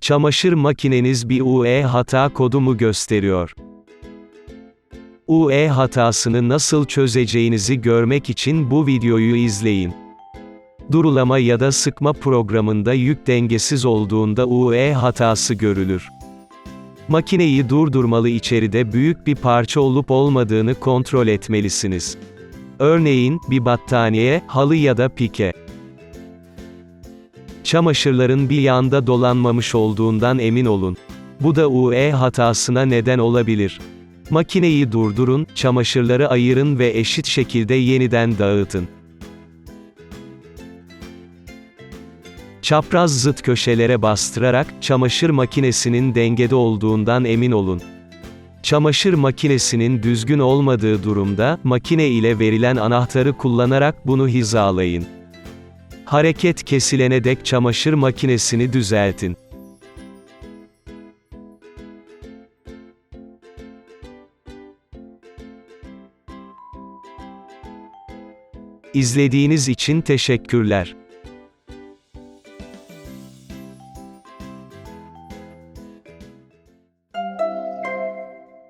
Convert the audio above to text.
Çamaşır makineniz bir UE hata kodu mu gösteriyor? UE hatasını nasıl çözeceğinizi görmek için bu videoyu izleyin. Durulama ya da sıkma programında yük dengesiz olduğunda UE hatası görülür. Makineyi durdurmalı içeride büyük bir parça olup olmadığını kontrol etmelisiniz. Örneğin, bir battaniye, halı ya da pike. Çamaşırların bir yanda dolanmamış olduğundan emin olun. Bu da UE hatasına neden olabilir. Makineyi durdurun, çamaşırları ayırın ve eşit şekilde yeniden dağıtın. Çapraz zıt köşelere bastırarak, çamaşır makinesinin dengede olduğundan emin olun. Çamaşır makinesinin düzgün olmadığı durumda, makine ile verilen anahtarı kullanarak bunu hizalayın. Hareket kesilene dek çamaşır makinesini düzeltin. İzlediğiniz için teşekkürler.